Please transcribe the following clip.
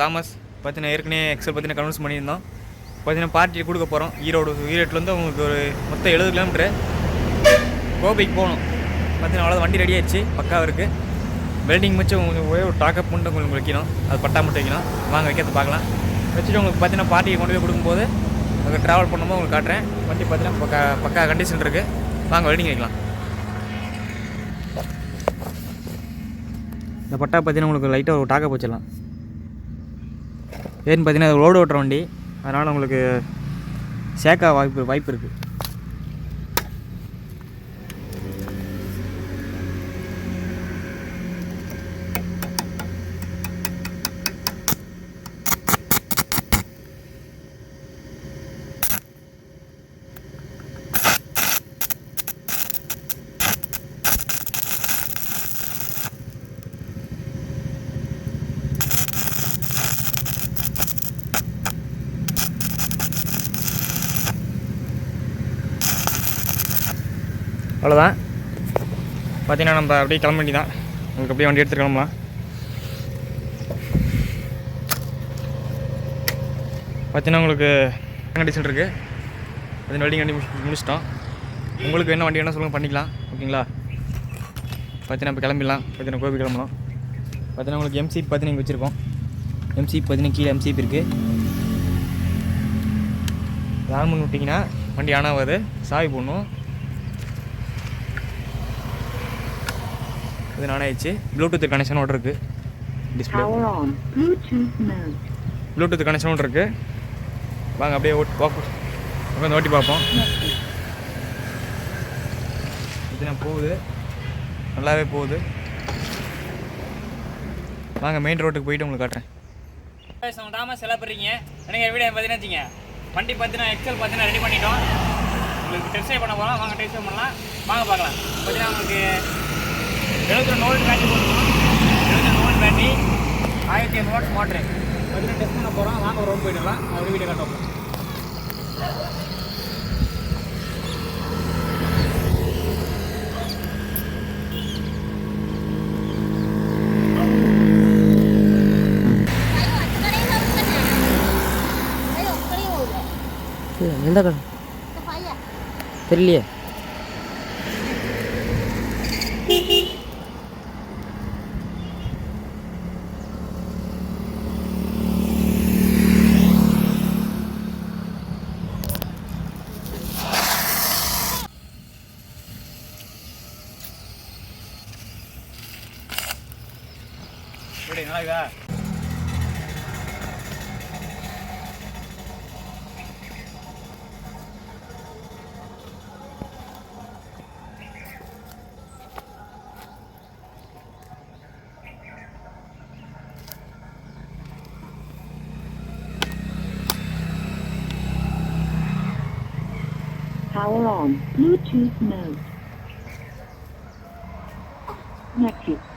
Thomas பார்த்தீங்கன்னா ஏற்கனவே XL பார்த்தீங்கன்னா கன்வென்ஸ் பண்ணியிருந்தோம். பார்த்தீங்கன்னா பார்ட்டி கொடுக்க போகிறோம் ஈரோடு ஈரோட்லேருந்து உங்களுக்கு ஒரு மொத்தம் எழுபது கிலோமீட்ரு கோபிக்கு போகணும். பார்த்தீங்கன்னா அவ்வளோ வண்டி ரெடி ஆயிடுச்சு. பக்காவாக இருக்குது வெல்டிங் மிச்சம் உங்களுக்கு ஒரே ஒரு டாக்கப் மட்டும் உங்களுக்கு வைக்கணும். அது பட்டா மட்டும் வைக்கணும். வாங்க வைக்கிறது பார்க்கலாம். வச்சுட்டு உங்களுக்கு பார்த்தீங்கன்னா பார்ட்டியை கொண்டு போய் கொடுக்கும்போது அங்கே ட்ராவல் பண்ணும்போது உங்களுக்கு காட்டுறேன். வண்டி பார்த்தீங்கன்னா பக்கா பக்கா கண்டிஷன் இருக்குது வாங்க வெல்டிங் வைக்கலாம். இந்த பட்டா பார்த்தீங்கன்னா உங்களுக்கு லைட்டாக ஒரு டாக்கப் வச்சிடலாம். ஏன்னு பார்த்தீங்கன்னா அது ரோடு ஓட்டுற வண்டி. அதனால் உங்களுக்கு சேர்க்க வாய்ப்பு வாய்ப்பு இருக்குது அவ்வளோதான் பார்த்தீங்கன்னா நம்ம அப்படியே கிளம்ப வேண்டி தான் உங்களுக்கு அப்படியே வண்டி எடுத்துட்டு கிளம்பலாம். பார்த்தீங்கன்னா உங்களுக்கு கண்டிஷன் இருக்குது அது வெல்டிங் வண்டி முடிச்சு- முடிச்சிட்டோம். உங்களுக்கு என்ன வண்டி வேணால் சொல்லுங்கள் பண்ணிக்கலாம். ஓகேங்களா? பார்த்தீங்கன்னா இப்போ கிளம்பிடலாம். பார்த்தீங்கன்னா கோபி கிளம்பலாம் பார்த்தீங்கன்னா உங்களுக்கு எம்சிபி பார்த்தீங்கன்னா வச்சுருக்கோம். எம்சிபி பார்த்தீங்கன்னா கீழே எம்சிபி இருக்குது ஆன் பண்ணி விட்டிங்கன்னா வண்டி ஆன் ஆகாது. சாவி போடணும். இது நானே ஆயிடுச்சு ப்ளூடூத் கனெக்ஷனோட இருக்குது டிஸ்பிளே. ப்ளூடூத் கனெக்ஷனோட இருக்குது வாங்க அப்படியே ஓட்டி பார்ப்போம் உட்காந்து ஓட்டி பார்ப்போம். இது போகுது. நல்லாவே போகுது. வாங்க மெயின் ரோட்டுக்கு போயிட்டு உங்களுக்கு காட்டுறேன். தாமஸ் எல்லாம் போடுறீங்க எனக்கு வீடியோ பார்த்தீங்கன்னா வச்சுங்க? வண்டி பார்த்தீங்கன்னா எக்ஸல் பார்த்தீங்கன்னா ரெடி பண்ணிட்டோம். உங்களுக்கு டெஸ்ட் பண்ண போகிறோம் வாங்க டெஸ்ட் பண்ணலாம். வாங்க பார்க்கலாம். பார்த்தீங்கன்னா உங்களுக்கு எழுபத்தி ரெண்டு வோல்ட் பேட்டரி போட்டுருக்கோம். எழுபத்தி ரெண்டு பேட்டரி ஆயிரத்தி ஐநூறு வாட்ஸ் மோட்ரு. டெஸ்ட் பண்ண போகிறோம் வாங்க ஒரு ரோட் போயிடலாம் வீடியோ காட்டுவோம். எந்த கடை தெரியலையே. ಬಿಡಿ ನಾವೀಗ Power on. Bluetooth mode. Connected.